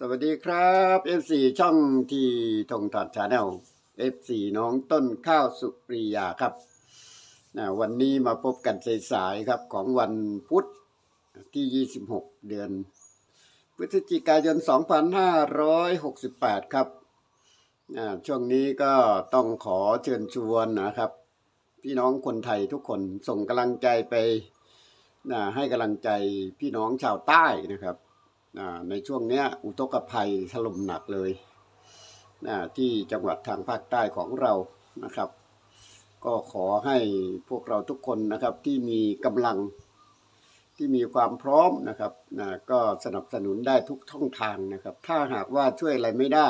สวัสดีครับ F4 ช่องที่ทงถอดชาแนล F4 น้องต้นข้าวสุปรียาครับนะวันนี้มาพบกันสายๆครับของวันพุธที่ 26 เดือน พฤศจิกายน 2568 ครับอ่าช่วงนี้ก็ต้องขอเชิญชวนนะครับ พี่น้องคนไทยทุกคนส่งกำลังใจไปนะให้กำลังใจพี่น้องชาวใต้นะครับ ในช่วงเนี้ยอุทกภัยถล่มหนักเลยนะที่จังหวัดทางภาคใต้ของเรานะครับ ก็ขอให้พวกเราทุกคนนะครับที่มีกำลังที่มีความพร้อมนะครับนะก็สนับสนุนได้ทุกช่องทางนะครับ ถ้าหากว่าช่วยอะไรไม่ได้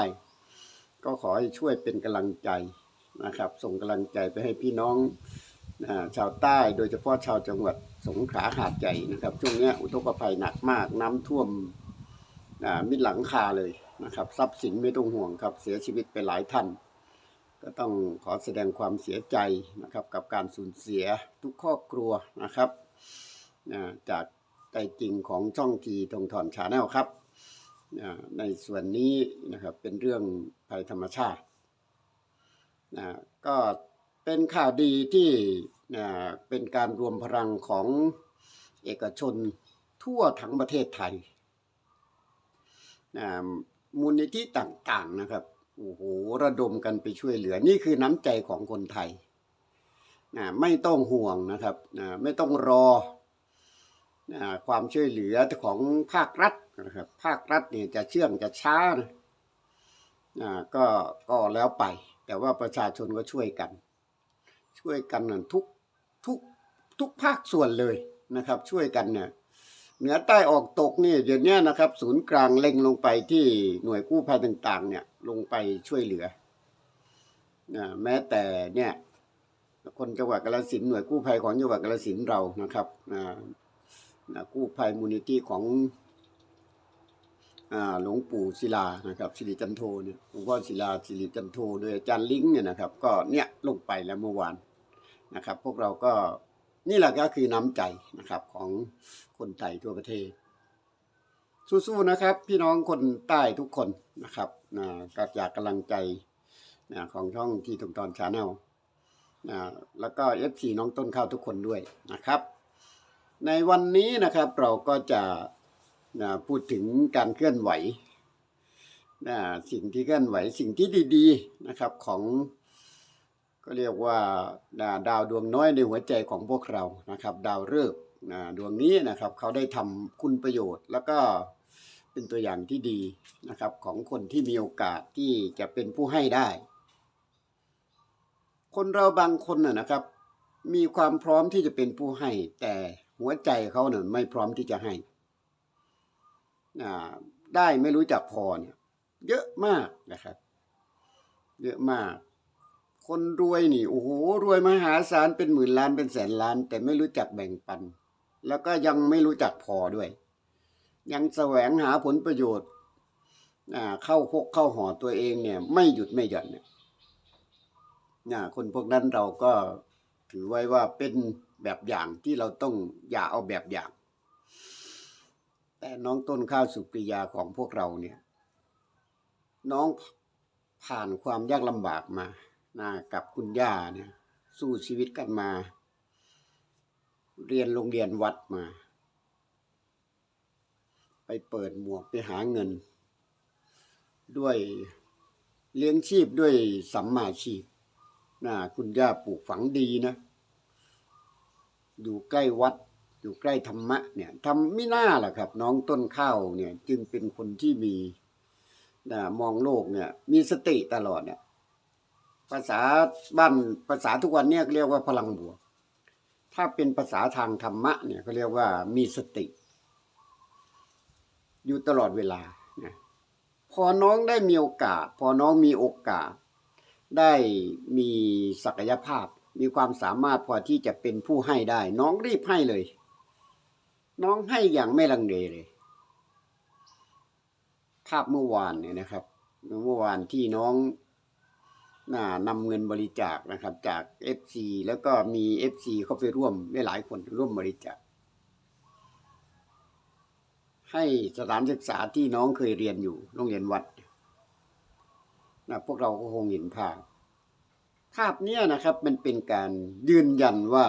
ก็ขอให้ช่วยเป็นกำลังใจนะครับ ส่งกำลังใจไปให้พี่น้องชาวใต้โดยเฉพาะชาวจังหวัดสงขลาหาดใหญ่นะครับ ช่วงนี้อุทกภัยหนักมากน้ำท่วม มิดหลังคาเลยนะครับ ทรัพย์สินไม่ต้องห่วงครับ เสียชีวิตไปหลายท่าน ก็ต้องขอแสดงความเสียใจนะครับ กับการสูญเสียทุกครอบครัวนะครับจากใจจริงของช่องทีทงถอนชาแนลครับในส่วนนี้นะครับเป็นเรื่องภัยธรรมชาติก็เป็นข่าวดีที่เป็นการรวมพลังของเอกชนทั่วทั้งประเทศไทย มูลนิธิต่างๆนะครับโอ้โหระดมกันไปช่วยเหลือ นี่คือน้ำใจของคนไทยนะไม่ต้องห่วงนะครับนะไม่ต้องรอนะความช่วยเหลือของภาครัฐนะครับ ภาครัฐเนี่ยจะเชื่องจะช้านะนะก็ก็แล้วไป แต่ว่าประชาชนก็ช่วยกัน ช่วยกันนั่นทุกทุกทุกภาคส่วนเลยนะครับ ช่วยกันเนี่ย เหนือใต้ออกตกนี่เดี๋ยวนี้นะครับ ศูนย์กลางเล็งลงไปที่หน่วยกู้ภัยต่าง ๆ เนี่ยลงไปช่วยเหลือนะแม้แต่เนี่ย คนจังหวัดกาฬสินหน่วยกู้ภัยของจังหวัดกาฬสินเรานะครับนะนะกู้ภัยมูลนิธิของอ่าหลวงปู่ศิลานะครับสิริจันโทเนี่ยหลวงพ่อศิลาสิริจันโทโดยอาจารย์ลิงเนี่ยนะครับ ก็เนี่ยลงไปแล้วเมื่อวานนะครับ พวกเราก็ นี่แหละก็คือน้ำใจนะครับของคนไทยทั่วประเทศ สู้ๆนะครับ พี่น้องคนใต้ทุกคนนะครับนะก็จากกำลังใจนะของช่องที่ตุงตอนชาแนลนะแล้วก็เอฟซีน้องต้นข้าวทุกคนด้วยนะครับ ในวันนี้นะครับเราก็จะนะพูดถึงการเคลื่อนไหวนะสิ่งที่เคลื่อนไหวสิ่งที่ดี ๆนะครับของ ก็เรียกว่าดาวดวงน้อยในหัวใจของพวกเรานะครับ ดาวฤกษ์ดวงนี้นะครับเขาได้ทำคุณประโยชน์ แล้วก็เป็นตัวอย่างที่ดีนะครับของคนที่มีโอกาสที่จะเป็นผู้ให้ได้ คนเราบางคนน่ะนะครับ มีความพร้อมที่จะเป็นผู้ให้ แต่หัวใจเขาเนี่ยไม่พร้อมที่จะให้ได้ไม่รู้จักพอเนี่ยเยอะมากนะครับ เยอะมาก คนรวยนี่โอ้โหรวยมหาศาลเป็นหมื่นล้านเป็นแสนล้าน แต่ไม่รู้จักแบ่งปัน แล้วก็ยังไม่รู้จักพอด้วย ยังแสวงหาผลประโยชน์อ่าเข้าพกเข้าหอตัวเองเนี่ย ไม่หยุดไม่หย่อนเนี่ยคนพวกนั้นเราก็ถือไว้ว่าเป็นแบบอย่างที่เราต้องอย่าเอาแบบอย่าง แต่น้องต้นข้าวสุปริยาของพวกเราเนี่ย น้องผ่านความยากลำบากมา นะกับคุณย่าเนี่ยสู้ชีวิตกันมา เรียนโรงเรียนวัดมา ไปเปิดหมวกไปหาเงิน ด้วยเลี้ยงชีพด้วยสัมมาชีพนะคุณย่าปลูกฝังดีนะ อยู่ใกล้วัด อยู่ใกล้ธรรมะเนี่ยทำไม่น่าล่ะครับ น้องต้นข้าวเนี่ย จึงเป็นคนที่มีนะมองโลกเนี่ย มีสติตลอดเนี่ย ภาษาบ้านภาษาทุกวันเนี่ยเรียกว่าพลังบวก ถ้าเป็นภาษาทางธรรมะเนี่ยเขาเรียกว่ามีสติ อยู่ตลอดเวลาพอน้องได้มีโอกาส พอน้องมีโอกาส ได้มีศักยภาพ มีความสามารถพอที่จะเป็นผู้ให้ได้ น้องรีบให้เลย น้องให้อย่างไม่ลังเลเลย ภาพเมื่อวานเนี่ยนะครับ เมื่อวานที่น้อง น่านำเงินบริจาคนะครับจาก FC แล้วก็มี FC เข้าไปร่วมได้หลายคนร่วมบริจาค ให้สถานศึกษาที่น้องเคยเรียนอยู่โรงเรียนวัดนะพวกเราก็คงเห็นภาพภาพเนี้ยนะครับมันเป็นการยืนยันว่า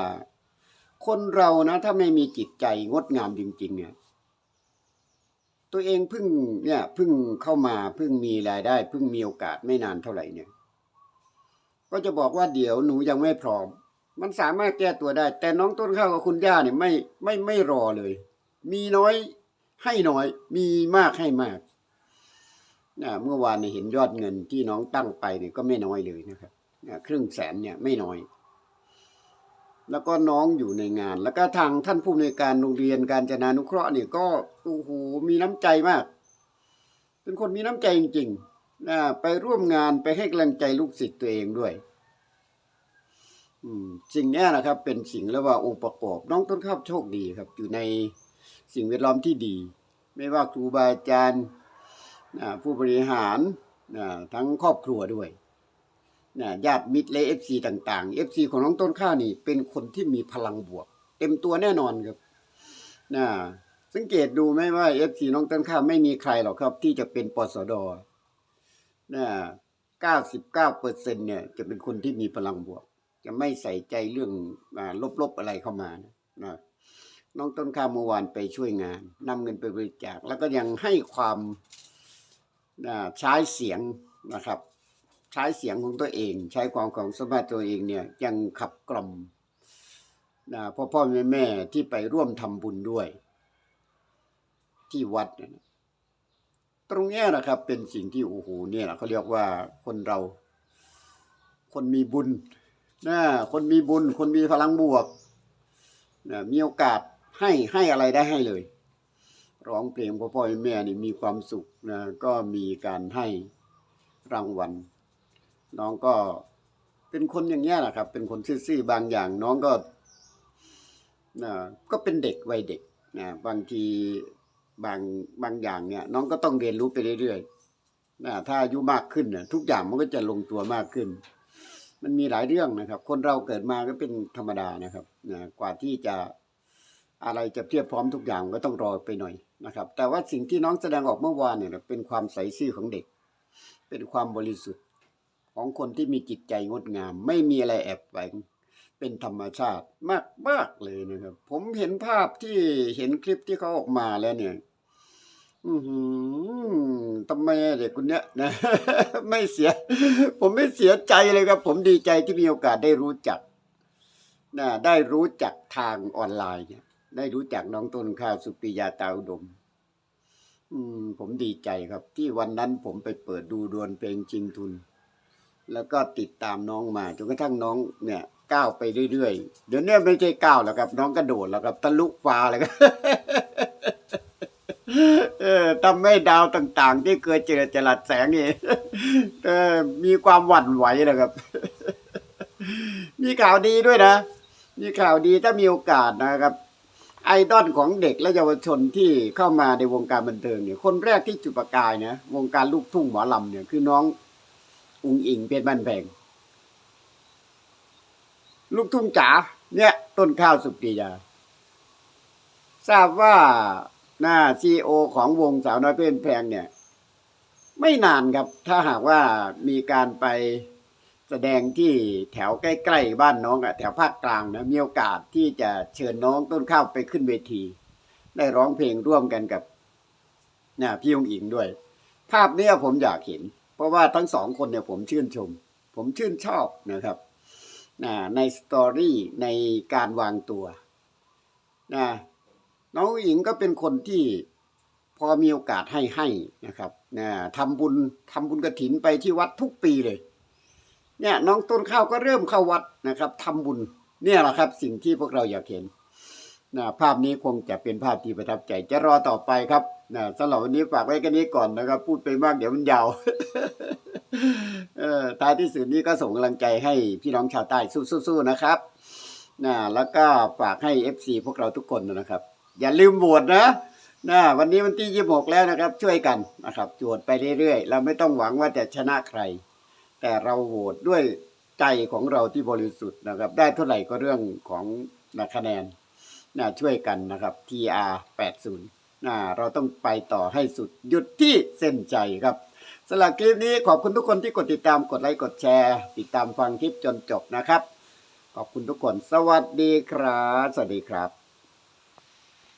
คนเรานะถ้าไม่มีจิตใจงดงามจริงๆเนี่ยตัวเองเพิ่งเนี่ยเพิ่งเข้ามาเพิ่งมีรายได้เพิ่งมีโอกาสไม่นานเท่าไหร่เนี่ย ก็จะบอกว่าเดี๋ยวหนูยังไม่พร้อม มันสามารถแก้ตัวได้ แต่น้องต้นข้าวกับคุณย่าเนี่ยไม่ไม่ไม่รอเลย มีน้อยให้น้อย มีมากให้มากนะเมื่อวานเนี่ยเห็นยอดเงินที่น้องตั้งไปเนี่ยก็ไม่น้อยเลยนะครับนะครึ่งแสนเนี่ยไม่น้อย แล้วก็น้องอยู่ในงาน แล้วก็ทางท่านผู้อำนวยการโรงเรียนการจนานุเคราะห์เนี่ยก็โอ้โหมีน้ำใจมาก เป็นคนมีน้ำใจจริง ๆ ไปร่วมงานไปให้กำลังใจลูกศิษย์ตัวเองด้วยสิ่งนี้นะครับ เป็นสิ่งแล้วว่าองค์ประกอบ น้องต้นข้าวโชคดีครับ อยู่ในสิ่งแวดล้อมที่ดี ไม่ว่าครูบาอาจารย์นะผู้บริหารนะทั้งครอบครัวด้วยนะญาติมิตรและเอฟซีต่างๆเอฟซีของน้องต้นข้าวนี่ เป็นคนที่มีพลังบวก เต็มตัวแน่นอนครับนะสังเกตดูไหมว่าเอฟซีน้องต้นข้าวไม่มีใครหรอกครับ ที่จะเป็นปสด นะเก้าสิบเก้าเปอร์เซ็นเนี่ยจะเป็นคนที่มีพลังบวก จะไม่ใส่ใจเรื่องอลบๆอะไรเข้ามานะนะน้องต้นข้าวเมื่อวานไปช่วยงานนำเงินไปบริจาคแล้วก็ยังให้ความนะใช้เสียงนะครับ ใช้เสียงของตัวเอง ใช้ความของสมบัติตัวเองเนี่ยยังขับกล่อมนะพ่อพ่อแม่แม่ที่ไปร่วมทำบุญด้วย ที่วัดนะ ตรงนี้นะครับ เป็นสิ่งที่โอ้โหเนี่ยแหละเขาเรียกว่าคนเรา คนมีบุญนะคนมีบุญ คนมีพลังบวกนะมีโอกาสให้ให้อะไรได้ให้เลย ร้องเพลงพ่อพ่อแม่นี่มีความสุขนะก็มีการให้รางวัล น้องก็เป็นคนอย่างเงี้ยแหละครับ เป็นคนซื่อๆบางอย่างน้องก็นะก็เป็นเด็กวัยเด็กนะบางที บางบางอย่างเนี่ย น้องก็ต้องเรียนรู้ไปเรื่อยๆนะถ้าอายุมากขึ้นนะทุกอย่างมันก็จะลงตัวมากขึ้น มันมีหลายเรื่องนะครับ คนเราเกิดมาก็เป็นธรรมดานะครับนะกว่าที่จะอะไรจะเพียบพร้อมทุกอย่างก็ต้องรอไปหน่อยนะครับ แต่ว่าสิ่งที่น้องแสดงออกเมื่อวานเนี่ยเป็นความใสซื่อของเด็ก เป็นความบริสุทธิ์ของคนที่มีจิตใจงดงาม ไม่มีอะไรแอบแฝง เป็นธรรมชาติมากมากเลยนะครับ ผมเห็นภาพที่เห็นคลิปที่เขาออกมาแล้วเนี่ย อือหือทำไมเด็กคนเนี้ยนะ ไม่เสีย ผมไม่เสียใจเลยครับ ผมดีใจที่มีโอกาสได้รู้จักนะได้รู้จักทางออนไลน์เนี่ย ได้รู้จักน้องต้นข้าวสุปิยาตาอุดม อืม ผมดีใจครับ ที่วันนั้นผมไปเปิดดูดวลเพลงชิงทุน แล้วก็ติดตามน้องมาจนกระทั่งน้องเนี่ย ก้าวไปเรื่อยๆ เดี๋ยวนี้ไม่ใช่ก้าวแล้วครับ น้องกระโดดแล้วครับทะลุฟ้าเลยครับเออทำให้ดาวต่างๆ ที่เคยเจอจรัสแสงนี่เออมีความหวั่นไหวนะครับ มีข่าวดีด้วยนะ มีข่าวดีถ้ามีโอกาสนะครับ ไอดอลของเด็กและเยาวชนที่เข้ามาในวงการบันเทิงเนี่ยคนแรกที่จุดประกายนะวงการลูกทุ่งหมอลำเนี่ยคือน้อง อุงอิงเป็นบ้านแพง ลูกทุ่งจ๋าเนี่ย ต้นข้าวสุกปียา ทราบว่าหน้าซีโอของวงสาวน้อยเพชรแพงเนี่ย ไม่นานครับ ถ้าหากว่ามีการไปแสดงที่แถวใกล้ๆบ้านน้องอะแถวภาคกลางนะมีโอกาสที่จะเชิญน้องต้นข้าวไปขึ้นเวที ได้ร้องเพลงร่วมกันกับนะพี่ยงอิงด้วย ภาพเนี้ยผมอยากเห็น เพราะว่าทั้งสองคนเนี่ยผมชื่นชม ผมชื่นชอบนะครับ นะในสตอรี่ในการวางตัวนะน้องอิงก็เป็นคนที่พอมีโอกาสให้ให้นะครับนะทำบุญทำบุญกระถินไปที่วัดทุกปีเลย เนี่ยน้องต้นข้าวก็เริ่มเข้าวัดนะครับทำบุญเนี่ยแหละครับ สิ่งที่พวกเราอยากเห็นนะภาพนี้คงจะเป็นภาพที่ประทับใจ จะรอต่อไปครับนะสำหรับวันนี้ฝากไว้แค่นี้ก่อนนะครับ พูดไปมากเดี๋ยวมันยาว ท้ายที่สุดนี้ก็ส่งกำลังใจให้พี่น้องชาวใต้สู้ๆนะครับนะแล้วก็ฝากให้ FC พวกเราทุกคนนะครับ อย่าลืมโหวตนะนะวันนี้วันที่26แล้วนะครับ ช่วยกันนะครับโหวตไปเรื่อยๆ เราไม่ต้องหวังว่าจะชนะใคร แต่เราโหวตด้วยใจของเราที่บริสุทธิ์นะครับ ได้เท่าไหร่ก็เรื่องของนะคะแนนนะช่วยกันนะครับ TR 80นะเราต้องไปต่อให้สุดหยุดที่เส้นใจครับ สำหรับคลิปนี้ขอบคุณทุกคนที่กดติดตามกดไลค์กดแชร์ ติดตามฟังคลิปจนจบนะครับ ขอบคุณทุกคนสวัสดีครับ สวัสดีครับ